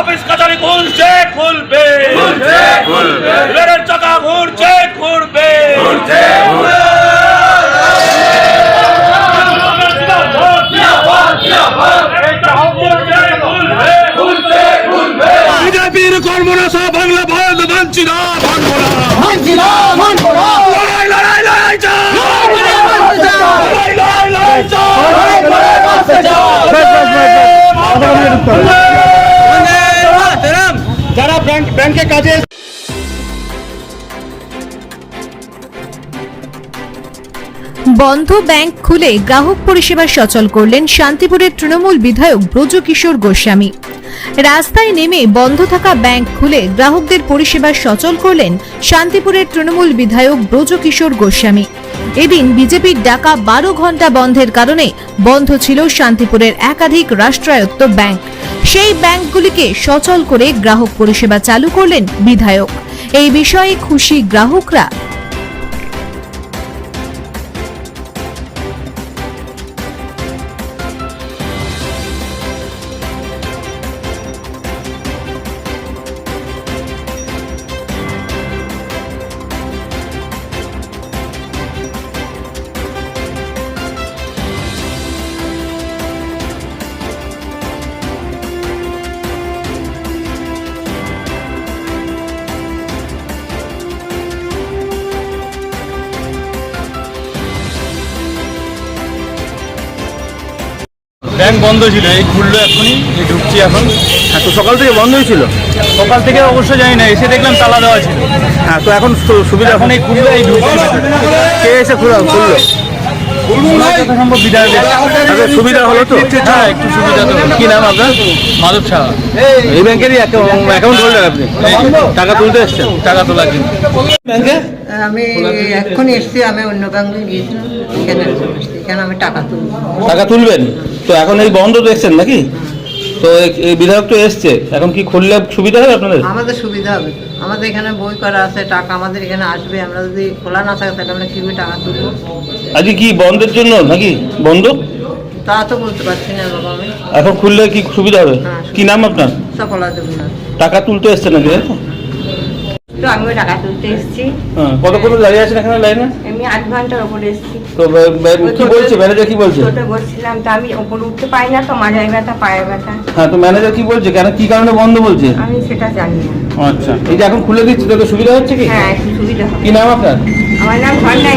Office কাছারি খুলছে খুলবে। রেলের চাকা ঘুরছে ঘুরবে বিজেপির কর্মনাশা বাংলা চাই। যারা ব্যাংকে কাজে বন্ধ ব্যাংক খুলে গ্রাহক পরিষেবা সচল করলেন শান্তিপুরের তৃণমূল বিধায়ক ব্রজকিশোর গোস্বামী রাস্তায় নেমে বন্ধ থাকা ব্যাংক খুলে গ্রাহকদের পরিষেবা সচল করলেন শান্তিপুরের তৃণমূল বিধায়ক ব্রজকিশোর গোস্বামী। এদিন বিজেপির ডাকা বারো ঘণ্টা বন্ধের কারণে বন্ধ ছিল শান্তিপুরের একাধিক রাষ্ট্রায়ত্ত ব্যাংক। সেই ব্যাংকগুলিকে সচল করে গ্রাহক পরিষেবা চালু করলেন বিধায়ক। এই বিষয়ে খুশি গ্রাহকরা ব্যাংক বন্ধ ছিল এই খুললো এখনই এই ঢুকছি এখন। হ্যাঁ তো সকাল থেকে বন্ধই ছিল? সকাল থেকে অবশ্য জানি না এসে দেখলাম তালা দেওয়া ছিল। হ্যাঁ তো এখন সুবিধা এখন এই খুললো এই ঢুকছি কে এসে খুললো খুললো যথাসম্ভব বিধায়ক এসে। তাদের সুবিধা হলো তো? হ্যাঁ একটু সুবিধা তো কি নাম আপনার? মাধব ছাড়া এই। ব্যাংকেরই অ্যাকাউন্ট হোল্ডার আপনি? টাকা তুলতে এসছেন? টাকা ব্যাংকে? আমি এক্ষুনি এসছি আমি অন্য ব্যাংকে গিয়েছিলাম আমি টাকা তুলবো? টাকা তুলবেন? তো এখন এই বন্ধ দেখছেন নাকি? তো এই- বিধায়ক তো এসছে। এখন কি খুললে সুবিধা হবে আপনাদের? আমাদের সুবিধা হবে। আমাদের এখানে বই করা আছে টাকা আমাদের এখানে আসবে আমরা যদি খোলা না থাকে তাহলে আমরা কীভাবে টাকা তুলবো? আজকে কি বন্ধের জন্য নাকি বন্ধ? তা তো বলতে পারছি না বাবা আমি। এখন খুললে কি সুবিধা হবে? হ্যাঁ। কি নাম আপনার? না টাকা তুলতে এসছে নাকি তাই তো? তো আমিও টাকা তুলতে এসেছি। হ্যাঁ কতক্ষণ দাঁড়িয়ে আছেন এখানে লাইনে? আমি আট ঘণ্টার ওপরে এসেছি। তো কি বলছে? ম্যানেজার কি বলছে? ছোটো বলছিলাম তো আমি ওপরে উঠতে পারি না তো ব্যথা পায়ে ব্যথা। হ্যাঁ তো ম্যানেজার কি বলছে? কেন কি কারণে বন্ধ বলছে? আমি সেটা জানি না। আচ্ছা এই যে এখন খুলে দিচ্ছি তোকে সুবিধা হচ্ছে কি? হ্যাঁ সুবিধা কি নাম আপনার? আমার নাম ঘণ্টা